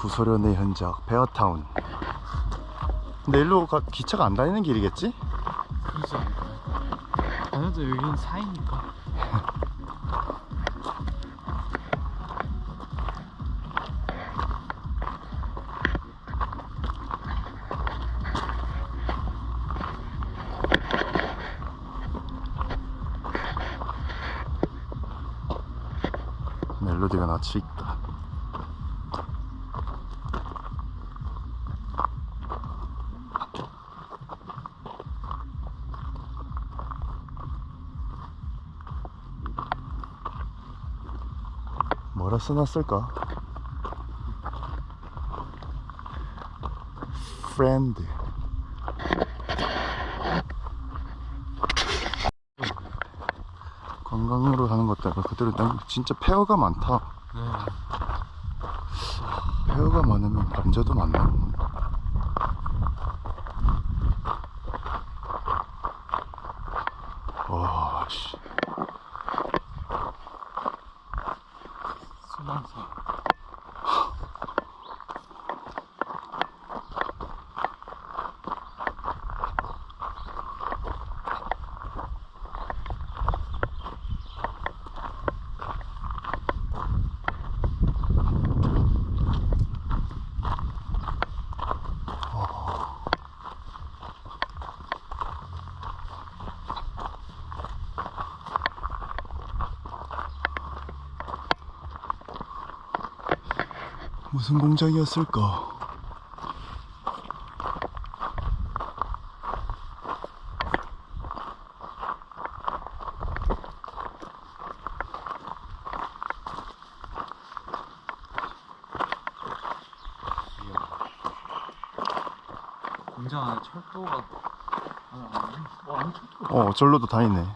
구소련의 현적 베어타운 근데 일로 가, 기차가 안 다니는 길이겠지? 그러지 않을까요? 아무래도 여기는 사이니까 멜로디가 낯이 뭐라 써놨을까? 프렌드 관광으로 가는 것도 아니고 그대로 난 진짜 페어가 많다. 네. 페어가 많으면 남자도 많나 와 씨. 소방서 무슨 공장이었을까? 공장 안에 철도가 어 아니 철도가 어 절로도 다니네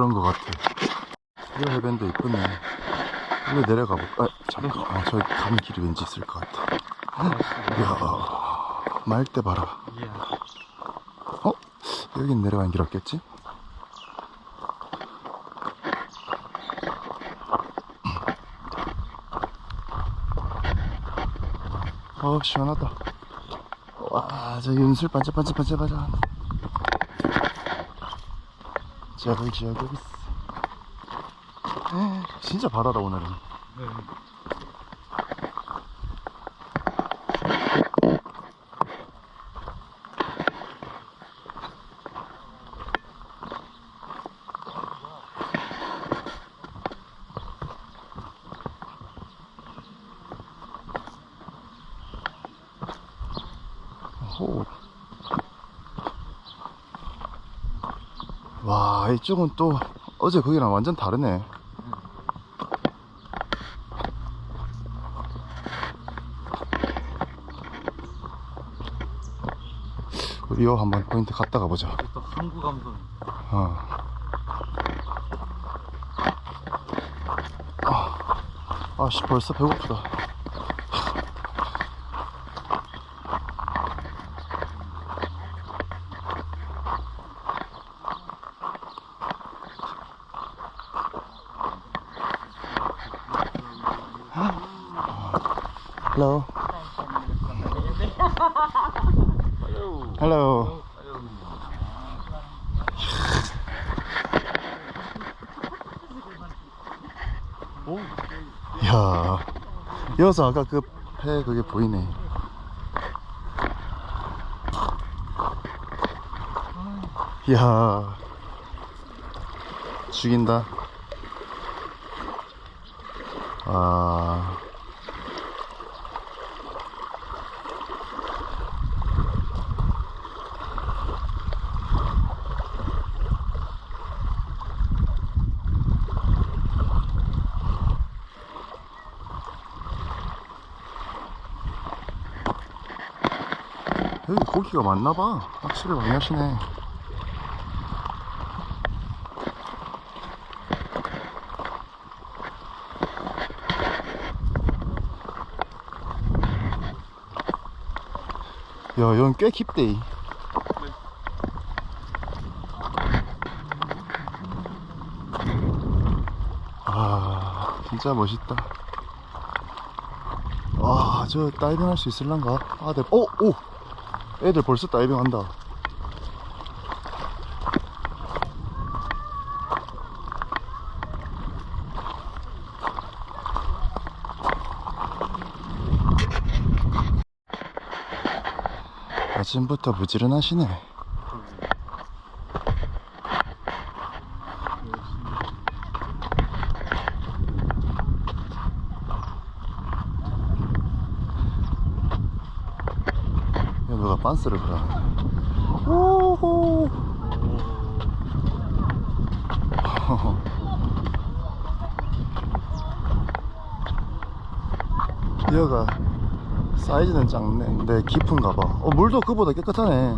그, 그런 거 같아. 이거 해변도 이쁘네 일로 내려가 볼까? 아, 잠깐. 아, 저기 가는 길이 왠지 있을 것 같아. 이야 맑대 봐라. 예 어? 여긴 내려가는 길 없겠지? 어 시원하다. 와저 윤술 반짝반짝반짝반짝 지하철 지하고 있어 에, 진짜 바다다 오늘은 네. 호. 와 이쪽은 또 어제 거기랑 완전 다르네. 우리 요 한번 포인트 갔다 가 보자. 또 항구 감성. 어. 아, 아씨 벌써 배고프다 Hello. Hello. 오 야, 여기서 아까 그배 그게 보이네. 야, 죽인다. 아, 여기 고기가 많나봐 낚시를 많이 하시네 야, 여긴 꽤 깊대. 아, 진짜 멋있다. 아, 저 다이빙 할 수 있을란가? 아, 내, 네. 어, 오! 오! 애들 벌써 다이빙 한다. 아침부터 부지런하시네. 빤스를 그러네. 오호. 여가 사이즈는 작네. 깊은가 봐. 어, 물도 그보다 깨끗하네.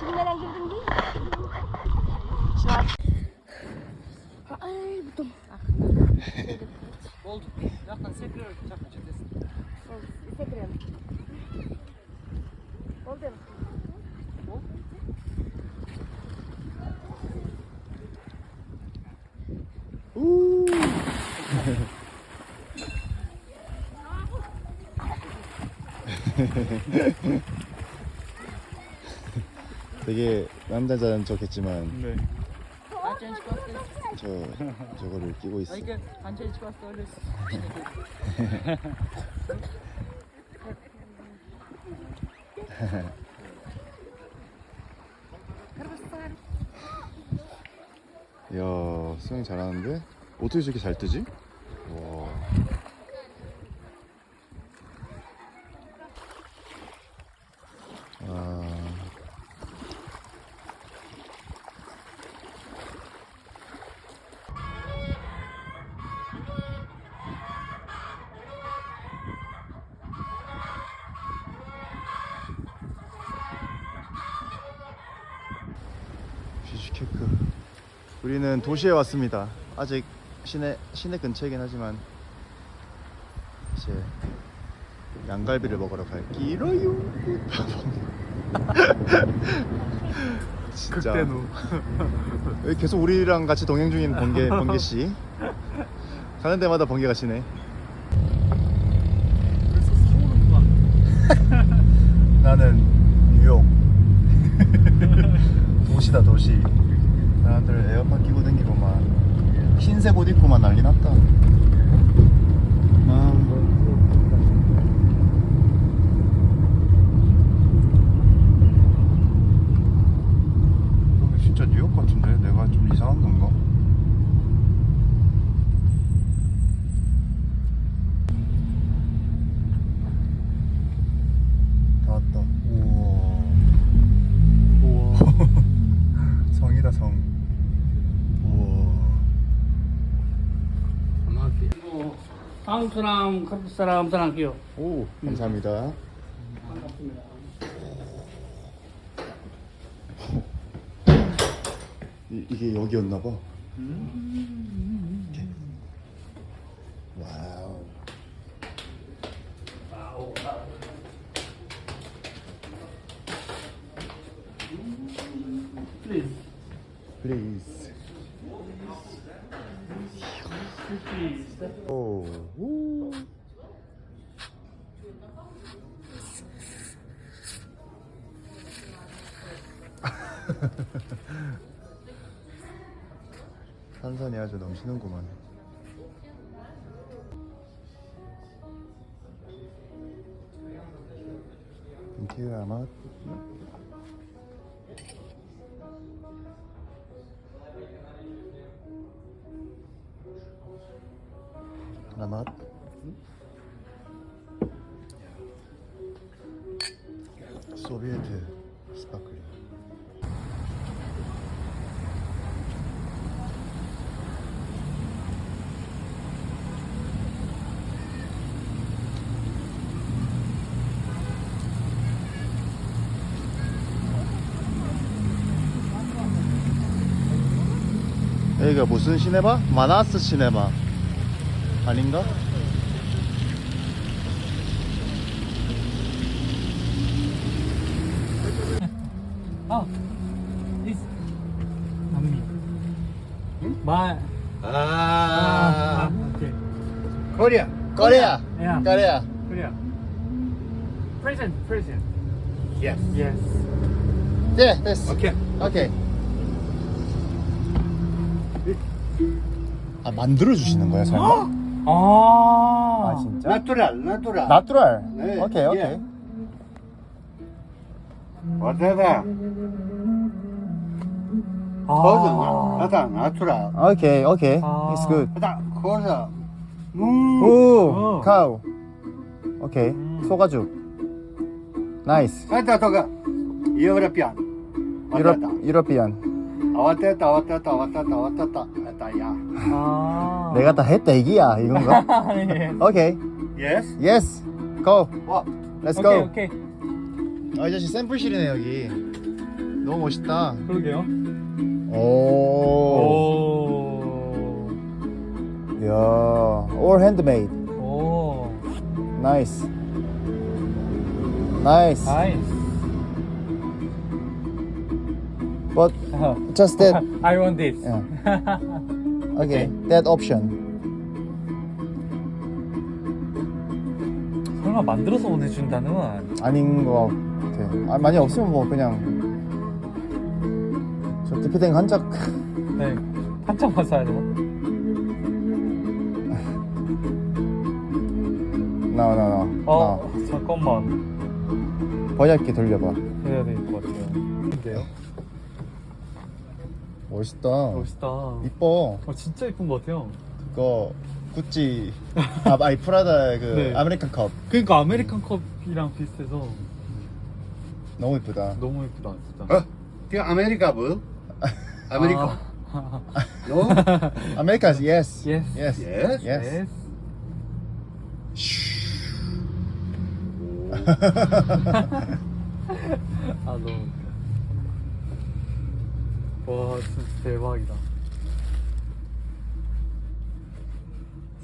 İçinden girdin değil Ay buldum. Oldu. 약간 세크를 잡고 됐어. Instagram. Oldu. 우. 되게 남자자는 척했지만 네. 반찬 시켰어. 저 저거를 끼고 있어. 아 이게 반찬 시켰어. 그랬어. 야 수영 잘하는데 어떻게 저렇게 잘 뜨지? 와. 아. 뮤직케크 우리는 도시에 왔습니다. 아직 시내 시내 근처이긴 하지만 이제 양갈비를 먹으러 갈 길어요. 진짜 극대노. 계속 우리랑 같이 동행 중인 번개 번개 씨 가는 데마다 번개가 치네. 그래서 서울은 막 나는 뉴욕 도시다 도시. 사람들 에어팟 끼고 다니고 막 흰색 옷 입고 막 난리 났다. 아. 여기 진짜 뉴욕 같은데 내가 좀 이상한 건가? 사람, 한국 사람 사랑해요. 오 감사합니다. 반갑습니다. 이, 이게 여기였나 봐. 이렇게. 와우. please. 오. 우. You, Ahmad. Ahmad. 여기가 무슨 시네마? 마나스 시네마 아닌가? 아, this 남미. 말. 아, 오케이. Korea. 코리아 Yeah. 코리아. Present, present. Yes. Yes. 네 됐어 Okay. 오케이 아 만들어 주시는 거야 설마? 아, 진짜? Natural, natural. 나뚜랄 네, 오케이 오케이 예. Whatever. 아. That's natural. 오케이 오케이 아. it's good Korea. 음. 오 어. 카우 오케이 음. 소가죽 나이스 That's toga. European. 유럽. 유러피안 Whatever, whatever, whatever, whatever. That's yeah. 아. 내가 다 했다 얘기야 이건가? 예. 오케이 Yes. 예스 고 What? 렛츠 오케이, 고 오케이. 아, 이 자식 샘플실이네 여기 너무 멋있다 그러게요. 오, 오. 야 all handmade 오. nice nice 나이스. But just that I want this. yeah. okay that option 설마 만들어서 보내준다는 건 아닌 것 같아 아, 많이 없으면 뭐 그냥 저 디피딩 한짝 네. 한장만 사야 되나? no no 어, 잠깐만. no. 번역기 돌려봐 해야 될 것 같아요. 근데요? 멋있다 멋있다. 어, 이뻐 진짜 이쁜 것 같아요. 그거 구찌 아 아니 프라다 그 네. 아메리칸 컵 그러니까 아메리칸 컵이랑 비슷해서 너무 이쁘다 너무 예쁘다, 진짜. Huh? The America, bro. America. 아, No? 아메리칸 yes Yes. yes Yes. yes 아 너무. 와 진짜 대박이다.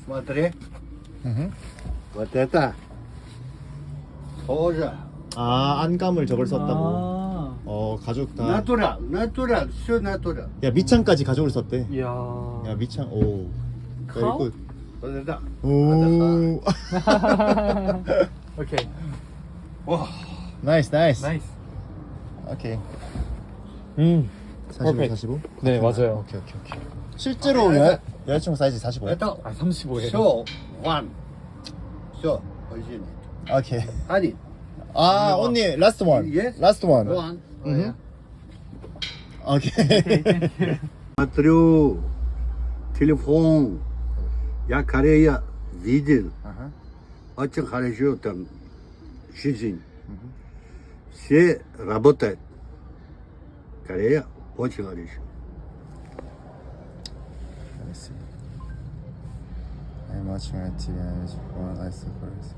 Смотри. 음흠. Вот это. Тоже. 아 안감을 저걸 썼다고 아, 어 가죽 다 Natural, natural, все natural. 야 미창까지 가죽을 썼대 이야. 야 미창 오 카우? very Вот это. good. 오 오케이. 와. 나이스 나이스 나이스. 오케이 음. 45 Perfect. 45 네 맞아요. 오케이 오케이 오케이 실제로 여, 여자친구 사이즈 45야? Это 아 35예요. все one. Все, почини. 오케이 Один. 아 언니 라스트 원 Yes. 라스트 원 One. мгм. 오케이 Смотрю телефон. Я Корея видел. 아하. Очень хорошо там жизнь. Все работают. Корея очень хорошо. Let me see. I'm watching my TV and it's one I suppose.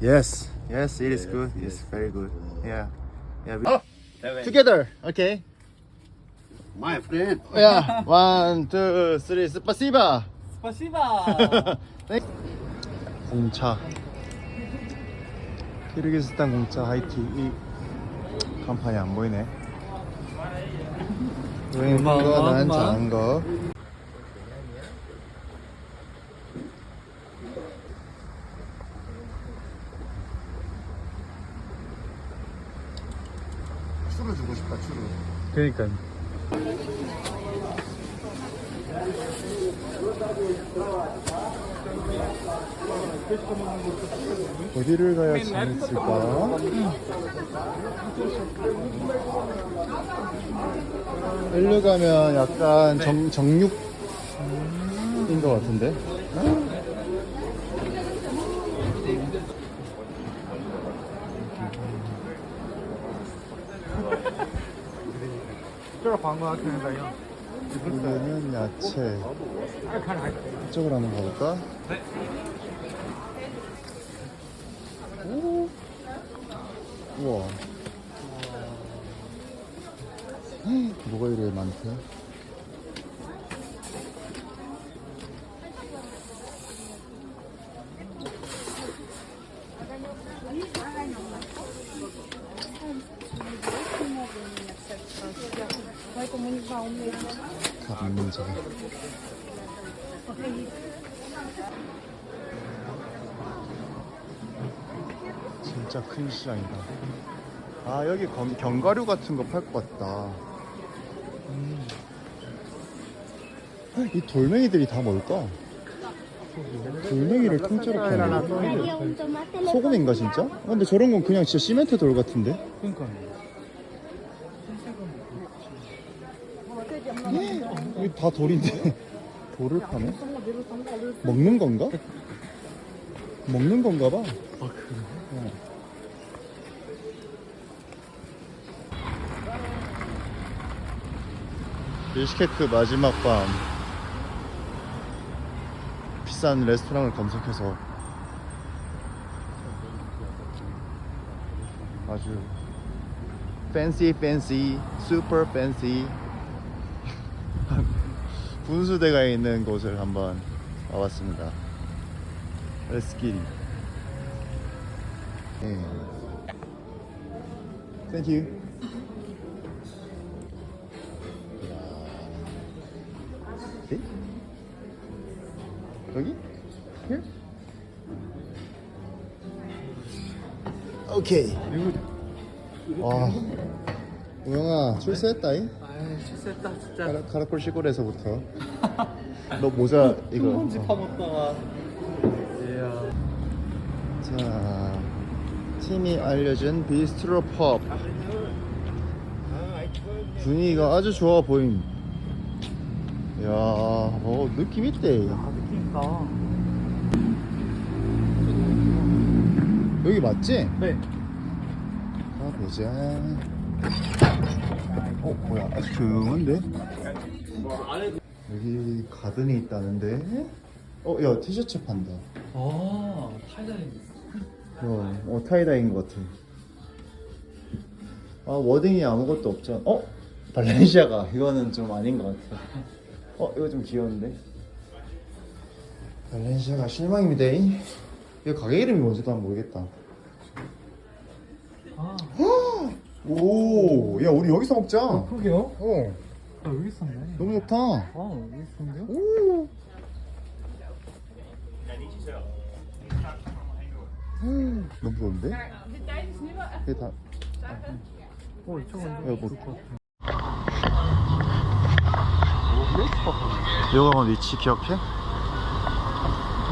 Yes, yes, it is good. It's very good. Yeah, yeah. We... Oh, Together, okay. My friend. Yeah, one, two, three. 스파시바. 스파시바. 공차. 키르기스탄 공차 하이티 이 간판이 안 보이네. 큰 거, 난 작은 거. 추를 주고 싶다, 추를. 그러니까. 어디를 가야 재밌을까? 일로 가면 약간 정, 정육인 것 같은데? 이거는 야채. 이쪽으로 한번 가볼까? 오. 우와. 헉, 뭐가 이래 많대? 감자. 진짜 큰 시장이다. 아 여기 검- 견과류 같은 거 팔 것 같다. 음. 이 돌멩이들이 다 뭘까? 돌멩이를 통째로 파는 거 소금인가 진짜? 아, 근데 저런 건 그냥 진짜 시멘트 돌 같은데? 그러니까. 이게 다 돌인데 돌을 파네? 먹는 건가? 먹는 건가 봐. 아 그래? 빌시케크 마지막 밤 비싼 레스토랑을 검색해서 아주 팬시 팬시 슈퍼 팬시 분수대가 있는 곳을 한번 와봤습니다. 레스키리. 네. 땡큐 여기? Here? 오케이. 와. 우영아 출세했다잉? 아이 실수했다 진짜. 카라, 카라콜 시골에서부터. 너 모자 이거. 지 파먹다가. 이야. 자, 팀이 알려준 비스트로 펍. 분위기가 아주 좋아 보임. 야, 어 느낌 있대. 아 있다. 여기 맞지? 네. 가보자. 어, 뭐야? 아주 조용한데? 여기 가든이 있다는데? 어, 야, 티셔츠 판다. 아 타이다인. 어, 어 타이다인 것 같아. 아, 워딩이 아무것도 없잖아. 어? 발렌시아가. 이거는 좀 아닌 것 같아. 어, 이거 좀 귀여운데? 발렌시아가 실망입니다. 이거 가게 이름이 뭔지도 안 모르겠다. 아. 오, 야, 우리 여기서 먹자. 어, 그러게요. 아 여기 있었네. 너무 좋다. 아 여기 있었는데요? 오. 너무 좋은데? 이게 다 어 이쪽은 야, 뭐-. 요가원 위치 기억해?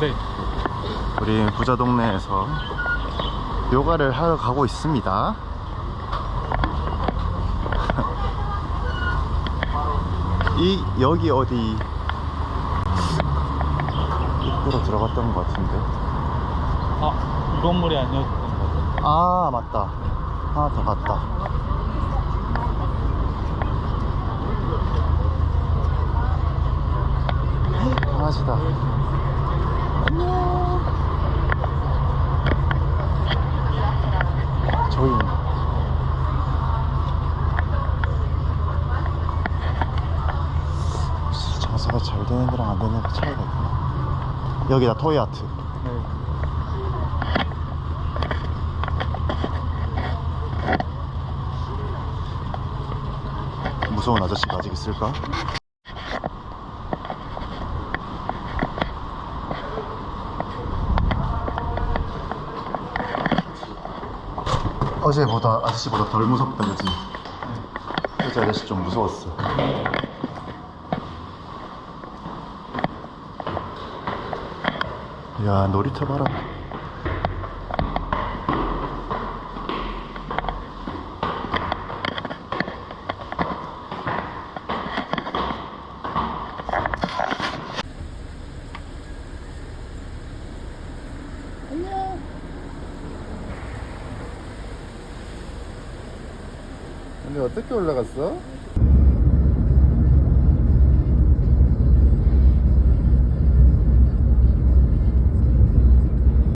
네. 우리 부자 동네에서 요가를 하러 가고 있습니다. 이 여기 어디 입구로 들어갔던 것 같은데. 아, 이 건물이 아니었던 거죠? 아 맞다. 하나 더 갔다. 강아지다. 저희 장사가 잘 되는 데랑 안 되는 데 차이가 있구나. 여기다 토이아트. 네. 무서운 아저씨가 아직 있을까? 어제보다 아저씨보다 덜 무섭다 그지? 어제 아저씨 좀 무서웠어 야 놀이터 봐라